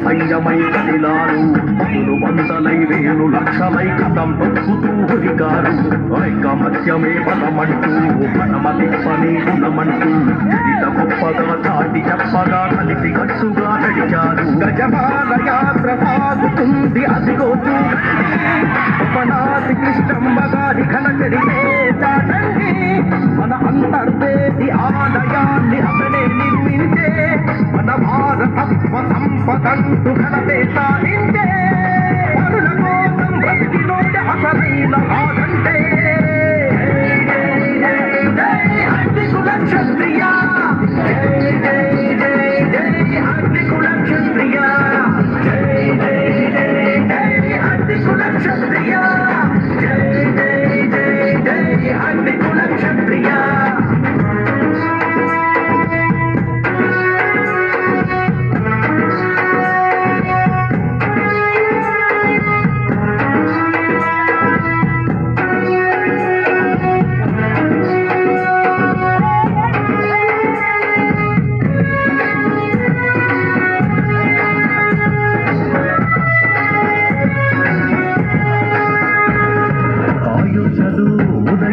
అసహ్యమై కదిలారు. పదులు వందలై వేలు లక్షలై కథం తొక్కుతూ హురికారు. ఐకమత్యమే బలమంటూ మనమతి గుణమంటూ. చరిత గొప్పగా చాటి చెప్పగా కలిసి కట్టుగా నడిచారు. గజమాల యాత్ర సాగుతుంది అదిగో ఉపనాథి కృష్ణమ్మ గారి ఘనచరితే చాటండి. మన అంతర్వేది ఆలయాన్ని భారతత్వ సంపదంటు ఘనతే సాధించే కోసం బ్రతికినోడి అసలైన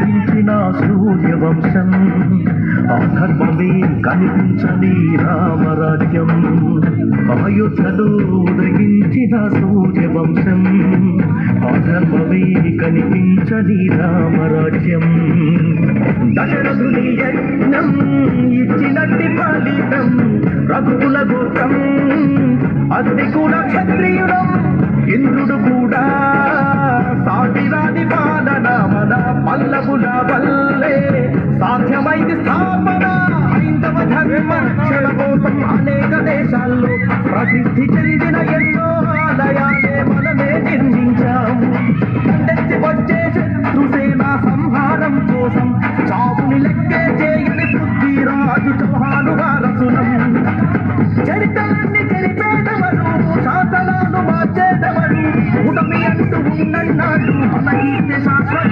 ఉదయించిన సూర్యవంశం. అధర్మమే కనిపించని రామరాజ్యం. ఆయుషలు ఉదయించిన సూర్యవంశం. అధర్మమే కనిపించని రామరాజ్యం. దశరథుని యజ్ఞం ఇచ్చినట్టి ఫలితం. రఘుకుల గోత్రం అగ్ని కూడా క్షత్రియుడం ఇంద్రుడు కూడా సాటిరాని పాలన పల్లవుల వల్లే సాధ్యమైంది స్థాపన. హైందవ ధర్మ రక్షణ కోసం అనేక దేశాల్లో ప్రసిద్ధి చెందిన ఎన్నో ఆలయాలే మనమే నిర్మించాము. కండెత్తి వచ్చే శత్రుసేన సంహారం కోసం చావుని లెక్కే చేయని పృథ్వీరాజు చౌహాను వారసులం. చరిత్రాన్ని తెలిపేదవరు శాసనాలు మార్చేదవరు. ఉడమి అంటూ ఉన్నన్నాడు మన కీర్తి శాశ్వతం